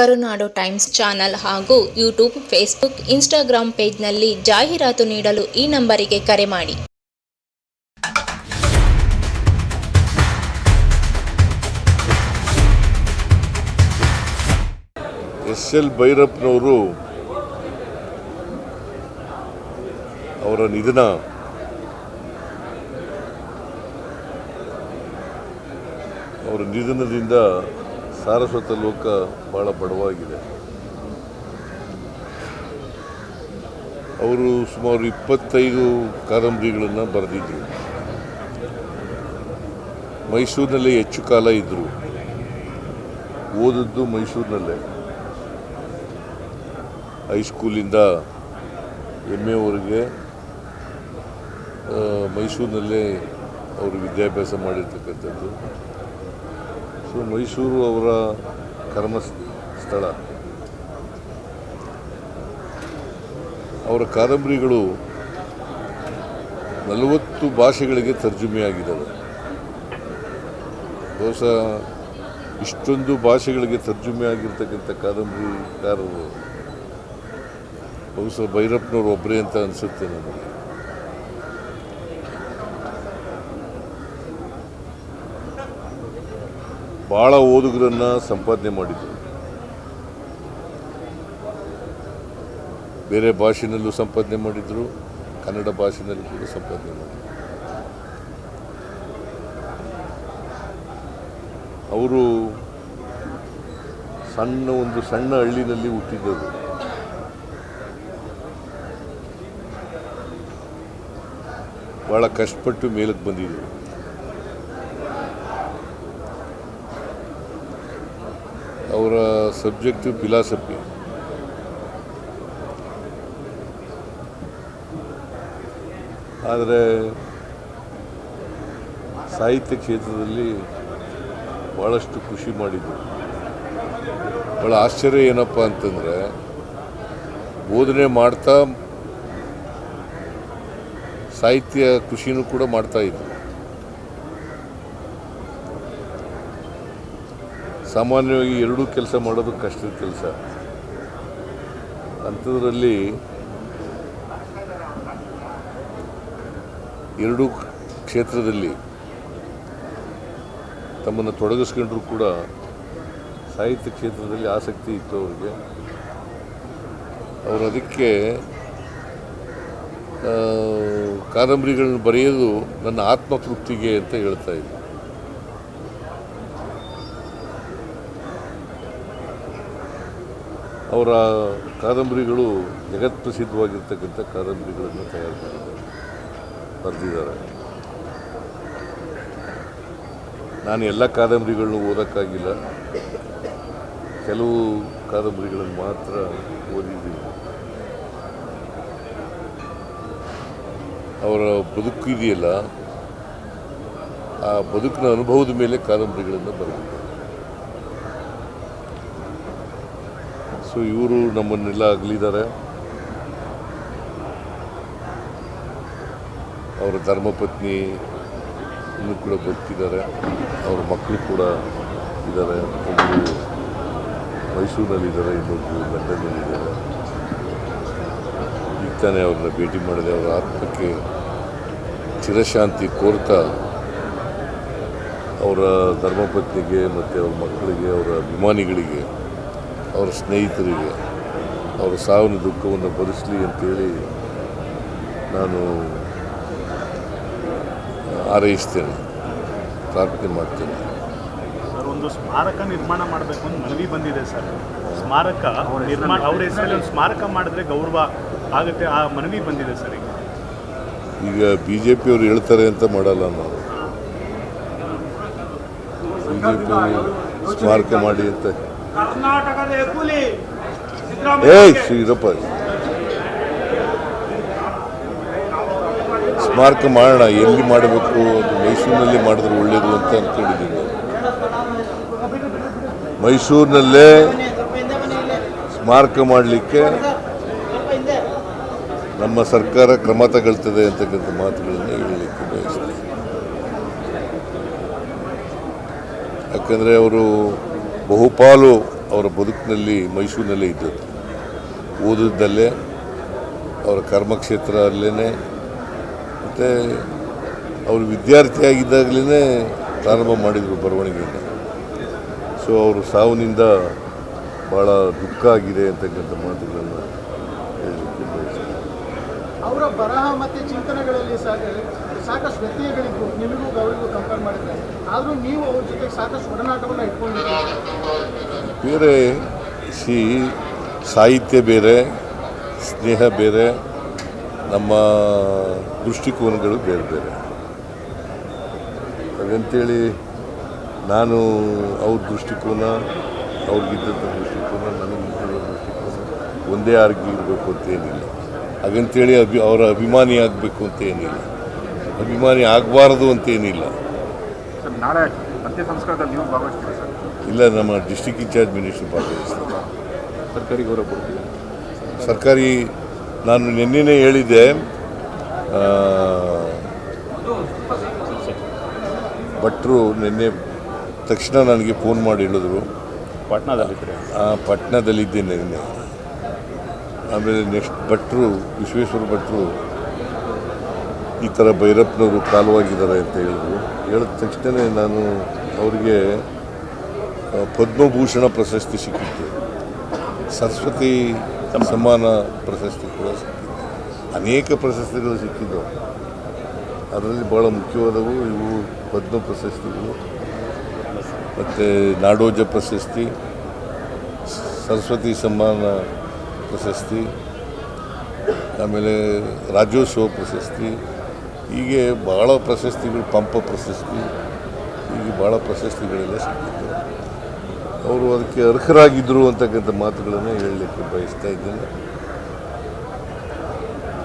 ಕರುನಾಡು times channel ಹಾಗೂ YouTube, Facebook Instagram ಪೇಜ್ನಲ್ಲಿ ಜಾಹೀರಾತು ನೀಡಲು ಈ ನಂಬರಿಗೆ ಕರೆ ಮಾಡಿ. ಎಸ್ ಎಲ್ ಭೈರಪ್ಪನವರು ಅವರ ನಿಧನ ಅವರ ನಿಧನದಿಂದ ಸಾರಸ್ವತ ಲೋಕ ಬಹಳ ಬಡವಾಗಿದೆ. ಅವರು ಸುಮಾರು ಇಪ್ಪತ್ತೈದು ಕಾದಂಬರಿಗಳನ್ನು ಬರೆದಿದ್ದರು ಮೈಸೂರಿನಲ್ಲೇ ಹೆಚ್ಚು ಕಾಲ ಇದ್ದರು ಓದಿದ್ದು ಮೈಸೂರಿನಲ್ಲೇ. ಹೈಸ್ಕೂಲಿಂದ ಎಂ ಎವರೆಗೆ ಮೈಸೂರಿನಲ್ಲೇ ಅವರು ವಿದ್ಯಾಭ್ಯಾಸ ಮಾಡಿರ್ತಕ್ಕಂಥದ್ದು. ಸೊ ಮೈಸೂರು ಅವರ ಕರ್ಮ ಸ್ಥಳ ಅವರ ಕಾದಂಬರಿಗಳು ನಲವತ್ತು ಭಾಷೆಗಳಿಗೆ ತರ್ಜುಮೆಯಾಗಿದ್ದಾವೆ. ಬಹುಶಃ ಇಷ್ಟೊಂದು ಭಾಷೆಗಳಿಗೆ ತರ್ಜುಮೆ ಆಗಿರ್ತಕ್ಕಂಥ ಕಾದಂಬರಿಕಾರರು ಬಹುಶಃ ಭೈರಪ್ಪನವರು ಒಬ್ಬರೇ ಅಂತ ಅನಿಸುತ್ತೆ ನನಗೆ ಭಾಳ ಓದುಗರನ್ನು ಸಂಪಾದನೆ ಮಾಡಿದರು. ಬೇರೆ ಭಾಷೆಯಲ್ಲೂ ಸಂಪಾದನೆ ಮಾಡಿದರು, ಕನ್ನಡ ಭಾಷೆನಲ್ಲೂ ಕೂಡ ಸಂಪಾದನೆ ಮಾಡಿದರು. ಅವರು ಸಣ್ಣ ಒಂದು ಸಣ್ಣ ಹಳ್ಳಿನಲ್ಲಿ ಹುಟ್ಟಿದ್ದರು ಭಾಳ ಕಷ್ಟಪಟ್ಟು ಮೇಲಕ್ಕೆ ಬಂದಿದ್ರು ಅವರ ಸಬ್ಜೆಕ್ಟು ಫಿಲಾಸಫಿ. ಆದರೆ ಸಾಹಿತ್ಯ ಕ್ಷೇತ್ರದಲ್ಲಿ ಭಾಳಷ್ಟು ಖುಷಿ ಮಾಡಿದ್ರು. ಭಾಳ ಆಶ್ಚರ್ಯ ಏನಪ್ಪ ಅಂತಂದರೆ ಬೋಧನೆ ಮಾಡ್ತಾ ಸಾಹಿತ್ಯ ಖುಷಿನೂ ಕೂಡ ಮಾಡ್ತಾ ಇದ್ರು. ಸಾಮಾನ್ಯವಾಗಿ ಎರಡೂ ಕೆಲಸ ಮಾಡೋದು ಕಷ್ಟದ ಕೆಲಸ. ಅಂಥದ್ರಲ್ಲಿ ಎರಡೂ ಕ್ಷೇತ್ರದಲ್ಲಿ ತಮ್ಮನ್ನು ತೊಡಗಿಸ್ಕೊಂಡ್ರೂ ಕೂಡ ಸಾಹಿತ್ಯ ಕ್ಷೇತ್ರದಲ್ಲಿ ಆಸಕ್ತಿ ಇತ್ತು ಅವರಿಗೆ. ಅವರು ಅದಕ್ಕೆ ಕಾದಂಬರಿಗಳನ್ನು ಬರೆಯೋದು ನನ್ನ ಆತ್ಮತೃಪ್ತಿಗೆ ಅಂತ ಹೇಳ್ತಾ ಇದ್ದೆ ಅವರ ಕಾದಂಬರಿಗಳು ಜಗತ್ಪ್ರಸಿದ್ಧವಾಗಿರ್ತಕ್ಕಂಥ ಕಾದಂಬರಿಗಳನ್ನು ತಯಾರು ಮಾಡಿದ್ದಾರೆ, ಬರೆದಿದ್ದಾರೆ. ನಾನು ಎಲ್ಲ ಕಾದಂಬರಿಗಳನ್ನು ಓದೋಕ್ಕಾಗಿಲ್ಲ. ಕೆಲವು ಕಾದಂಬರಿಗಳನ್ನು ಮಾತ್ರ ಓದಿದ್ದೀನಿ. ಅವರ ಬದುಕು ಇದೆಯಲ್ಲ, ಆ ಬದುಕಿನ ಅನುಭವದ ಮೇಲೆ ಕಾದಂಬರಿಗಳನ್ನು ಬರೆದಿದ್ದಾರೆ. ಸೊ ಇವರು ನಮ್ಮನ್ನೆಲ್ಲ ಅಗಲಿದ್ದಾರೆ. ಅವರ ಧರ್ಮಪತ್ನಿ ಇನ್ನೂ ಕೂಡ ಬದುಕಿದ್ದಾರೆ. ಅವರ ಮಕ್ಕಳು ಕೂಡ ಇದ್ದಾರೆ. ಒಬ್ಬರು ಮೈಸೂರಿನಲ್ಲಿದ್ದಾರೆ ಇನ್ನೊಬ್ಬರು ಲಂಡನ್ನಲ್ಲಿದ್ದಾರೆ. ಈಗ ತಾನೇ ಅವ್ರನ್ನ ಭೇಟಿ ಮಾಡಿದೆ. ಅವರ ಆತ್ಮಕ್ಕೆ ಚಿರಶಾಂತಿ ಕೋರ್ತಾ ಅವರ ಧರ್ಮಪತ್ನಿಗೆ ಮತ್ತು ಅವ್ರ ಮಕ್ಕಳಿಗೆ, ಅವರ ಅಭಿಮಾನಿಗಳಿಗೆ ಅವರ ಸ್ನೇಹಿತರಿಗೆ ಅವರ ಸಾವಿನ ದುಃಖವನ್ನು ಭರಿಸಲಿ ಅಂತೇಳಿ ನಾನು ಹಾರೈಸ್ತೇನೆ ಪ್ರಾರ್ಥನೆ ಮಾಡ್ತೇನೆ. ಸರ್ ಒಂದು ಸ್ಮಾರಕ ನಿರ್ಮಾಣ ಮಾಡಬೇಕು ಅಂತ ಮನವಿ ಬಂದಿದೆ ಸರ್. ಸ್ಮಾರಕ ನಿರ್ಮಾಣ ಅವರ ಹೆಸರಲ್ಲಿ ಒಂದು ಸ್ಮಾರಕ ಮಾಡಿದ್ರೆ ಗೌರವ ಆಗುತ್ತೆ. ಆ ಮನವಿ ಬಂದಿದೆ ಸರ್ ಈಗ. ಈಗ ಬಿ ಜೆ ಪಿಯವರು ಹೇಳ್ತಾರೆ ಅಂತ ಮಾಡಲ್ಲ ನಾವು. ಬಿ ಜೆ ಪಿ ಸ್ಮಾರಕ ಮಾಡಿ ಅಂತ ಕರ್ನಾಟಕದ ಏಯ್ ಶ್ರೀರಪ್ಪ. ಸ್ಮಾರಕ ಮಾಡೋಣ ಎಲ್ಲಿ ಮಾಡಬೇಕು ಅದು ಮೈಸೂರಿನಲ್ಲಿ ಮಾಡಿದ್ರೆ ಒಳ್ಳೇದು ಅಂತ ಅಂದ್ಕೊಂಡಿದ್ದೀನಿ ಮೈಸೂರಿನಲ್ಲೇ ಸ್ಮಾರಕ ಮಾಡಲಿಕ್ಕೆ ನಮ್ಮ ಸರ್ಕಾರ ಕ್ರಮ ತಗೊಳ್ತದೆ ಅಂತಕ್ಕಂಥ ಮಾತುಗಳನ್ನು ಹೇಳಲಿಕ್ಕೆ ಬಯಸ್ತೀನಿ. ಯಾಕಂದರೆ ಅವರು ಬಹುಪಾಲು ಅವರ ಬದುಕಿನಲ್ಲಿ ಮೈಸೂರಿನಲ್ಲೇ ಇದ್ದದ್ದು. ಓದಿದ್ದಲ್ಲೇ, ಅವರ ಕರ್ಮಕ್ಷೇತ್ರ ಅಲ್ಲೇ ಮತ್ತು ಅವರು ವಿದ್ಯಾರ್ಥಿಯಾಗಿದ್ದಾಗಲೇ ಪ್ರಾರಂಭ ಮಾಡಿದರು ಬರವಣಿಗೆಯನ್ನು. ಸೊ ಅವರು ಸಾವಿನಿಂದ ಭಾಳ ದುಃಖ ಆಗಿದೆ ಅಂತಕ್ಕಂಥ ಮಾತುಗಳನ್ನು ಅವರ ಬರಹ ಮತ್ತು ಚಿಂತನೆಗಳಲ್ಲಿ ಸಾಕಷ್ಟು ವ್ಯತ್ಯಯಗಳಿದ್ವು ನಿಮಗೂ ಅವರಿಗೂ ಕಂಪೇರ್ ಮಾಡಿದ್ರೆ, ಆದರೂ ನೀವು ಅವ್ರ ಜೊತೆ ಸಾಕಷ್ಟು ಒಡನಾಟವನ್ನು ಇಟ್ಕೊಂಡಿದ್ದೀರಿ. ಬೇರೆ ಸಿ ಸಾಹಿತ್ಯ ಬೇರೆ, ಸ್ನೇಹ ಬೇರೆ, ನಮ್ಮ ದೃಷ್ಟಿಕೋನಗಳು ಬೇರೆ ಬೇರೆ. ಹಾಗಂತೇಳಿ ನಾನು ಅವ್ರ ದೃಷ್ಟಿಕೋನ, ಅವ್ರಿಗಿದ್ದಂಥ ದೃಷ್ಟಿಕೋನ ನನಗಿದ್ದ ದೃಷ್ಟಿಕೋನ ಒಂದೇ ಆರೋಗ್ಯ ಇರಬೇಕು ಅಂತ ಏನಿಲ್ಲ. ಹಾಗಂತೇಳಿ ಅಭಿ ಅವರ ಅಭಿಮಾನಿ ಆಗಬೇಕು ಅಂತ ಏನಿಲ್ಲ. ಅಭಿಮಾನಿ ಆಗಬಾರ್ದು ಅಂತ ಏನಿಲ್ಲ ಸರ್ ನಾಳೆ ಅಂತ್ಯ ಸಂಸ್ಕಾರದಲ್ಲಿ ನೀವು ಭಾಗವಹಿಸ್ತೀರಿ ಸರ್? ಇಲ್ಲ ನಮ್ಮ ಡಿಸ್ಟಿಕ್ ಇನ್ಚಾರ್ಜ್ ಮಿನಿಸ್ಟರ್ ಭಾಗವಹಿಸ್ತಾರೆ. ಸರ್ಕಾರಿ ಗೌರವ ಕೊಡ್ತೀವಿ ಸರ್ಕಾರಿ ನಾನು ನಿನ್ನೆ ಹೇಳಿದ್ದೆ ಭಟ್ರು ನಿನ್ನೆ ತಕ್ಷಣ ನನಗೆ ಫೋನ್ ಮಾಡಿ ಹೇಳಿದ್ರು. ಪಟ್ನಾದಲ್ಲಿದ್ದರೆ ಆ, ಪಟ್ನಾದಲ್ಲಿದ್ದೇನೆ ನಿನ್ನೆ. ಆಮೇಲೆ ನೆಕ್ಸ್ಟ್ ಭಟ್ರು ವಿಶ್ವೇಶ್ವರ ಭಟ್ರು ಈ ಥರ ಭೈರಪ್ಪನವರು ಕಾಲುವಾಗಿದ್ದಾರೆ ಅಂತ ಹೇಳಿದ್ರು. ಹೇಳಿದ ತಕ್ಷಣವೇ ನಾನು ಅವರಿಗೆ ಪದ್ಮಭೂಷಣ ಪ್ರಶಸ್ತಿ ಸಿಕ್ಕಿತ್ತು. ಸರಸ್ವತಿ ಸಮ್ಮಾನ ಪ್ರಶಸ್ತಿ ಕೂಡ ಸಿಕ್ಕಿತ್ತು. ಅನೇಕ ಪ್ರಶಸ್ತಿಗಳು ಸಿಕ್ಕಿದ್ದವು. ಅದರಲ್ಲಿ ಭಾಳ ಮುಖ್ಯವಾದವು ಇವು ಪದ್ಮ ಪ್ರಶಸ್ತಿಗಳು ಮತ್ತು ನಾಡೋಜ ಪ್ರಶಸ್ತಿ ಸರಸ್ವತಿ ಸಮ್ಮಾನ ಪ್ರಶಸ್ತಿ ಆಮೇಲೆ ರಾಜ್ಯೋತ್ಸವ ಪ್ರಶಸ್ತಿ ಹೀಗೆ ಭಾಳ ಪ್ರಶಸ್ತಿಗಳು, ಪಂಪ ಪ್ರಶಸ್ತಿ, ಹೀಗೆ ಭಾಳ ಪ್ರಶಸ್ತಿಗಳೆಲ್ಲ ಸಿಕ್ಕಿತ್ತು. ಅವರು ಅದಕ್ಕೆ ಅರ್ಹರಾಗಿದ್ದರು ಅಂತಕ್ಕಂಥ ಮಾತುಗಳನ್ನು ಹೇಳಲಿಕ್ಕೆ ಬಯಸ್ತಾ ಇದ್ದೇನೆ.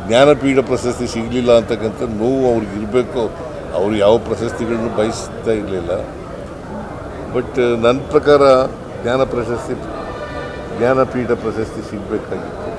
ಜ್ಞಾನಪೀಠ ಪ್ರಶಸ್ತಿ ಸಿಗಲಿಲ್ಲ ಅಂತಕ್ಕಂಥ ನೋವು ಅವ್ರಿಗೆ ಇರಬೇಕು. ಅವರು ಯಾವ ಪ್ರಶಸ್ತಿಗಳನ್ನು ಬಯಸ್ತಾ ಇರಲಿಲ್ಲ. ಬಟ್, ನನ್ನ ಪ್ರಕಾರ ಜ್ಞಾನ ಪ್ರಶಸ್ತಿ, ಜ್ಞಾನಪೀಠ ಪ್ರಶಸ್ತಿ ಸಿಗಬೇಕಾಗಿತ್ತು.